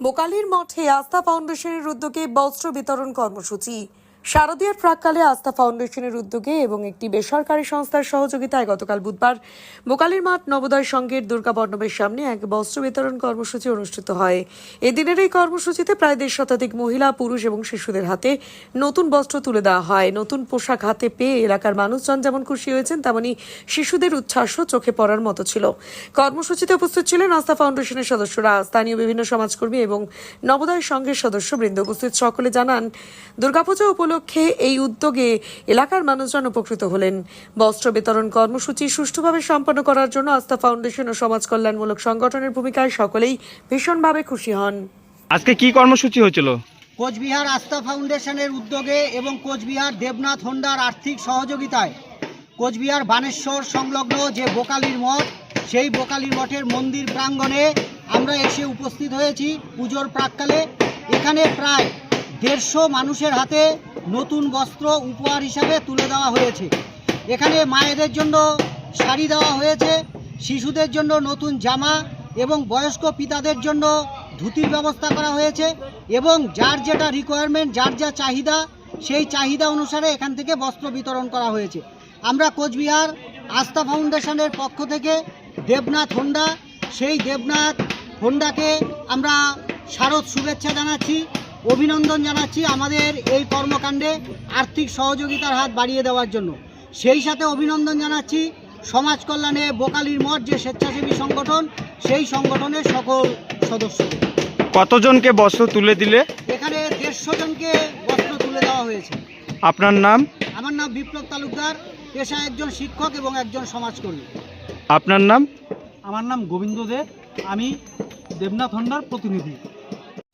বোকালির মঠে আস্থা ফাউন্ডেশনের উদ্যোগে বস্ত্র বিতরণ কর্মসূচি। শারদীয়ার প্রাককালে আস্থা ফাউন্ডেশনের উদ্যোগে এবং একটি বেসরকারি সংস্থার সহযোগিতায় গতকাল বুধবার বোকালির মাঠ নবোদয় সংঘের দুর্গা মণ্ডপের সামনে এক বস্ত্র বিতরণ কর্মসূচি অনুষ্ঠিত হয়। এদিনের এই কর্মসূচিতে প্রায় দেড় শতাধিক মহিলা, পুরুষ এবং শিশুদের হাতে নতুন বস্ত্র তুলে দেওয়া হয়। নতুন পোশাক হাতে পেয়ে এলাকার মানুষজন যেমন খুশি হয়েছেন, তেমনি শিশুদের উচ্ছ্বাসও চোখে পড়ার মতো ছিল। কর্মসূচিতে উপস্থিত ছিলেন আস্থা ফাউন্ডেশনের সদস্যরা। স্থানীয় বিভিন্ন সমাজকর্মী এবং নবোদয় সংঘের সদস্যবৃন্দ উপস্থিত। সকলে জানান, দুর্গাপূজা উপলক্ষে এই উদ্যোগে এলাকার মানুষজন উপকৃত হলেন। বস্ত্র বিতরণ কর্মসূচি সুষ্ঠুভাবে সম্পন্ন করার জন্য আস্থা ফাউন্ডেশন ও সমাজ কল্যাণমূলক সংগঠনের ভূমিকায় সকলেই ভীষণভাবে খুশি হন। আজকে কি কর্মসূচি হয়েছিল? কোচবিহার আস্থা ফাউন্ডেশনের উদ্যোগে এবং কোচবিহার দেবনাথ হোন্ডার আর্থিক সহযোগিতায় কোচবিহার বানেশ্বর সংলগ্ন যে বোকালির মঠ সেই বোকালির মঠের মন্দির প্রাঙ্গণে আমরা এসে উপস্থিত হয়েছি পুজোর প্রাককালে। এখানে প্রায় দেড়শো মানুষের হাতে নতুন বস্ত্র উপহার হিসাবে তুলে দেওয়া হয়েছে। এখানে মায়েদের জন্য শাড়ি দেওয়া হয়েছে, শিশুদের জন্য নতুন জামা এবং বয়স্ক পিতাদের জন্য ধুতির ব্যবস্থা করা হয়েছে এবং যার যেটা রিকোয়ারমেন্ট যার যা চাহিদা, সেই চাহিদা অনুসারে এখান থেকে বস্ত্র বিতরণ করা হয়েছে। আমরা কোচবিহার আস্থা ফাউন্ডেশনের পক্ষ থেকে দেবনাথ হোন্ডা, সেই দেবনাথ হোন্ডাকে আমরা শারদ শুভেচ্ছা জানাচ্ছি। অভিনন্দন জানাচ্ছি আমাদের এই কর্মকাণ্ডে আর্থিক সহযোগিতার হাত বাড়িয়ে দেওয়ার জন্য। সেই সাথে অভিনন্দন জানাচ্ছি সমাজ কল্যাণে বোকালির মঠ যে স্বেচ্ছাসেবী সংগঠন সেই সংগঠনের সকল সদস্য। কতজনকে বস্ত্র তুলে দিলে? এখানে দেড়শো জনকে বস্ত্র তুলে দেওয়া হয়েছে। আপনার নাম? আমার নাম বিপ্লব তালুকদার পেশা একজন শিক্ষক এবং একজন সমাজকর্মী। আপনার নাম? আমার নাম গোবিন্দ দে আমি দেবনাথ হন্ডার প্রতিনিধি।